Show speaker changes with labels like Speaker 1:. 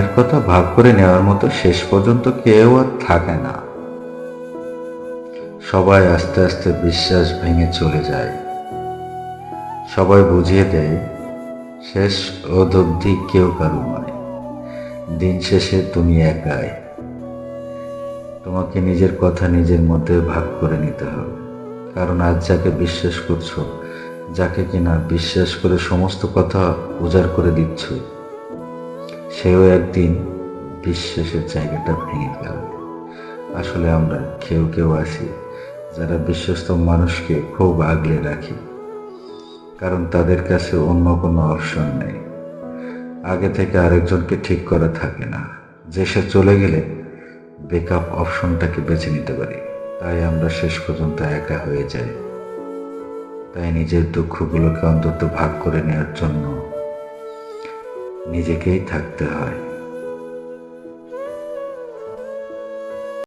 Speaker 1: মনের কথা ভাগ করে নেওয়ার মতো শেষ পর্যন্ত কেউ আর থাকে না। সবাই আস্তে আস্তে বিশ্বাস ভেঙে চলে যায়। সবাই বুঝিয়ে দেয়, শেষ অবধি কেউ কারু নয়। দিন শেষে তুমি একাই। তোমাকে নিজের কথা নিজের মধ্যে ভাগ করে নিতে হবে। কারণ আজ যাকে বিশ্বাস করছ, যাকে কিনা বিশ্বাস করে সমস্ত কথা উজাড় করে দিচ্ছ। সেও একদিন বিশ্বাসের জায়গাটা ভেঙে ফেলবে। আসলে আমরা কেউ কেউ আছি যারা বিশ্বস্ত মানুষকে খুব আগলে রাখি, কারণ তাদের কাছে অন্য কোনো অপশন নেই। আগে থেকে আরেকজনকে ঠিক করা থাকে না। যে সে চলে গেলে বেকআপ অপশনটাকে বেছে নিতে পারি। তাই আমরা শেষ পর্যন্ত একা হয়ে যাই। তাই নিজের দুঃখগুলোকে অন্তত ভাগ করে নেওয়ার জন্য নিজেকেই থাকতে হয়।